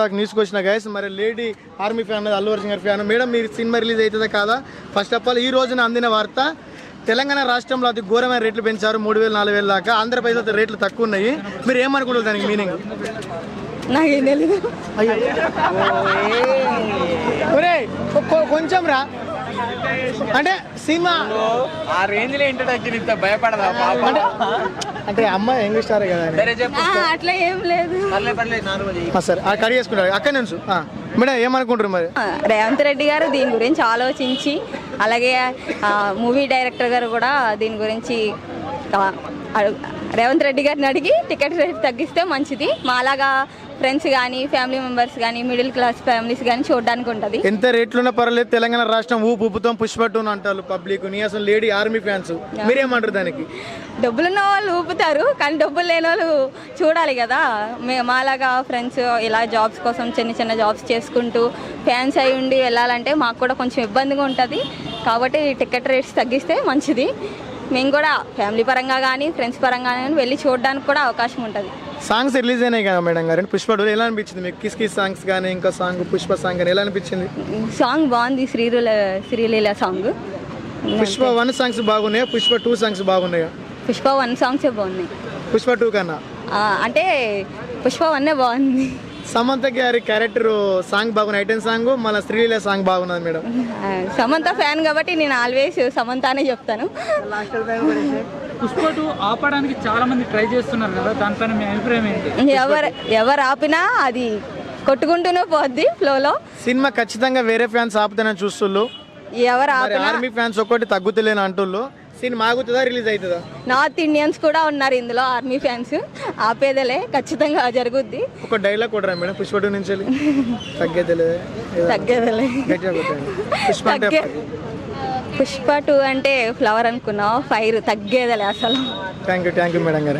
Talk న్యూస్కి వచ్చిన guys మరి lady army fan Allu Arjun గారి ఫ్యాన్. మేడం మీరు సినిమా రిలీజ్ అవుతుందా కాదా? ఫస్ట్ ఆఫ్ ఆల్ ఈ రోజున అందిన వార్త తెలంగాణ రాష్ట్రంలో అతి ఘోరమైన రేట్లు పెంచారు మూడు వేలు నాలుగు వేల దాకా. ఆంధ్రప్రదేశ్ అయితే రేట్లు తక్కువ ఉన్నాయి. మీరు ఏమనుకుంటారు దానికి మీనింగ్? నాకేం తెలీదు. ఒరే కొంచెం రా. అంటే సినిమా ఆ రేంజ్లో ఇంట్రడక్షన్ ఇస్తా భయపడదా పాప? అంటే అమ్మాయి ఇంగ్లీష్ స్టార్ కదా అని. సరే చెప్పు. ఆ, అట్లా ఏం లేదు. నార్మల్ ఆ, సరే ఆ కడి చేసుకుంటారు అక్కడ నుంచి. మేడం ఏమనుకుంటారు మరి? రేవంత్ రెడ్డి గారు దీని గురించి ఆలోచించి అలాగే మూవీ డైరెక్టర్ గారు కూడా దీని గురించి రేవంత్ రెడ్డి గారిని అడిగి టికెట్ రేట్ తగ్గిస్తే మంచిది. మాలాగా ఫ్రెండ్స్ కానీ ఫ్యామిలీ మెంబర్స్ కానీ మిడిల్ క్లాస్ ఫ్యామిలీస్ కానీ చూడడానికి ఉంటుంది. ఎంత రేట్లున్నా పర్వాలేదు తెలంగాణ రాష్ట్రం ఊపు ఊపుతాం పుష్పట్టును అంటారు పబ్లిక్. నీ అసలు లేడీ ఆర్మీ ఫ్యాన్స్. మీరేమంటారు దానికి? డబ్బులున్న వాళ్ళు ఊపుతారు కానీ డబ్బులు లేని వాళ్ళు చూడాలి కదా. మే మాలాగా ఫ్రెండ్స్ ఇలా జాబ్స్ కోసం చిన్న చిన్న జాబ్స్ చేసుకుంటూ ఫ్యాన్స్ అయి ఉండి వెళ్ళాలంటే మాకు కూడా కొంచెం ఇబ్బందిగా ఉంటుంది. కాబట్టి టికెట్ రేట్స్ తగ్గిస్తే మంచిది. మేము కూడా ఫ్యామిలీ పరంగా కానీ ఫ్రెండ్స్ పరంగా కానీ వెళ్ళి చూడడానికి కూడా అవకాశం ఉంటుంది. సాంగ్స్ రిలీజ్ అయినాయి కదా మేడం గారు. పుష్ప టూ ఎలా అనిపించింది మీకు? కిస్ కిస్ సాంగ్స్ కానీ ఇంకా సాంగ్ పుష్ప సాంగ్ కానీ ఎలా అనిపించింది? సాంగ్ బాగుంది Sreeleela Sreeleela song. Pushpa one songs బాగున్నాయా? పుష్ప టూ సాంగ్స్ బాగున్నాయా? పుష్ప వన్ సాంగ్సే బాగున్నాయి. పుష్ప టూ కన్నా? ఆ, అంటే పుష్ప వన్నే బాగుంది. సమంత గారి క్యారెక్టర్ సాంగ్ బాగున్నాయి ఐటెన్ సాంగ్ మళ్ళీ శ్రీలీల సాంగ్ బాగున్నది మేడం. సమంత ఫ్యాన్ కాబట్టి నేను ఆల్వేస్ సమంతానే చెప్తాను. పుష్ప టూ ఆపడానికి చాలా మంది ట్రై చేస్తున్నారు కదా దానిపైన మీ అభిప్రాయం ఏంటి? ఎవరు ఎవరు ఆపినా అది కొట్టుకుంటూనే పోద్ది ఫ్లోలో. సినిమా ఖచ్చితంగా వేరే ఫ్యాన్స్ ఆపుతానని చూస్తుళ్ళు. ఎవరు ఆపినా ఆర్మీ ఫ్యాన్స్ ఒక్కటి తగ్గుతలేని అంటుళ్ళు. సినిమా ఆగుతుందా రిలీజ్ అవుతుందా? నార్త్ ఇండియన్స్ కూడా ఉన్నారు ఇందులో ఆర్మీ ఫ్యాన్స్. ఆపేదలే ఖచ్చితంగా జరుగుద్ది. ఒక డైలాగ్ కొట్టరా మేడం పుష్ప టూ నుంచి తగ్గేదిలే. తగ్గేదలే. గట్టిగా కొట్టండి. పుష్ప పుష్ప టూ అంటే ఫ్లవర్ అనుకున్నావు ఫైర్ తగ్గేదలే అసలు. Thank you thank you madam garu.